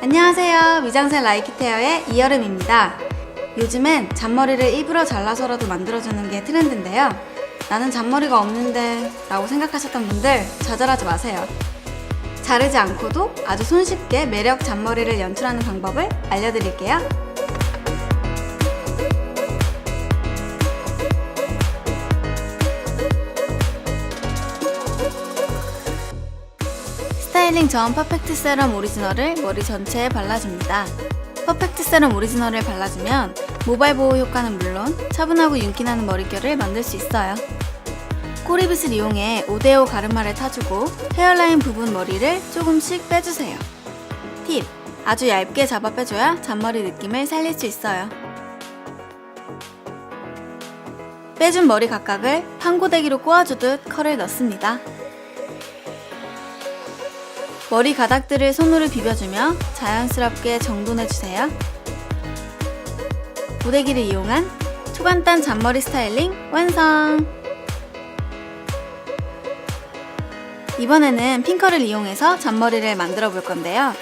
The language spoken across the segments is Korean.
안녕하세요. 위장생 라이키테어의 이여름입니다. 요즘엔 잔머리를 일부러 잘라서라도 만들어주는 게 트렌드인데요. 나는 잔머리가 없는데 라고 생각하셨던 분들 좌절하지 마세요. 자르지 않고도 아주 손쉽게 매력 잔머리를 연출하는 방법을 알려드릴게요. 스타일링 전 퍼펙트 세럼 오리지널을 머리 전체에 발라줍니다. 퍼펙트 세럼 오리지널을 발라주면 모발 보호 효과는 물론 차분하고 윤기나는 머릿결을 만들 수 있어요. 꼬리빗을 이용해 5대5 가르마를 타주고 헤어라인 부분 머리를 조금씩 빼주세요. 팁! 아주 얇게 잡아 빼줘야 잔머리 느낌을 살릴 수 있어요. 빼준 머리 각각을 판고데기로 꼬아주듯 컬을 넣습니다. 머리 가닥들을 손으로 비벼주며 자연스럽게 정돈해주세요. 고데기를 이용한 초간단 잔머리 스타일링 완성! 이번에는 핑커를 이용해서 잔머리를 만들어 볼 건데요.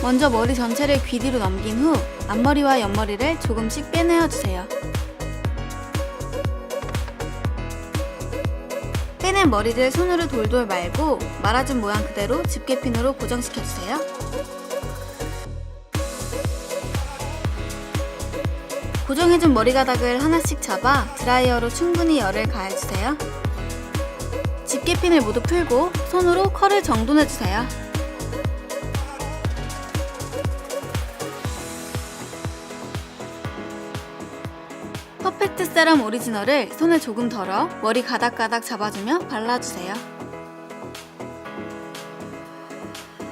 먼저 머리 전체를 귀 뒤로 넘긴 후 앞머리와 옆머리를 조금씩 빼내어 주세요. 빼낸 머리를 손으로 돌돌 말고 말아준 모양 그대로 집게핀으로 고정시켜 주세요. 고정해준 머리 가닥을 하나씩 잡아 드라이어로 충분히 열을 가해주세요. 집게핀을 모두 풀고 손으로 컬을 정돈해주세요. 퍼펙트 세럼 오리지널을 손에 조금 덜어 머리 가닥가닥 잡아주며 발라주세요.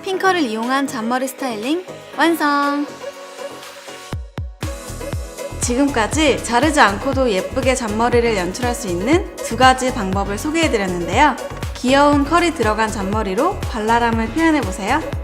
핑커를 이용한 잔머리 스타일링 완성! 지금까지 자르지 않고도 예쁘게 잔머리를 연출할 수 있는 두 가지 방법을 소개해드렸는데요. 귀여운 컬이 들어간 잔머리로 발랄함을 표현해보세요.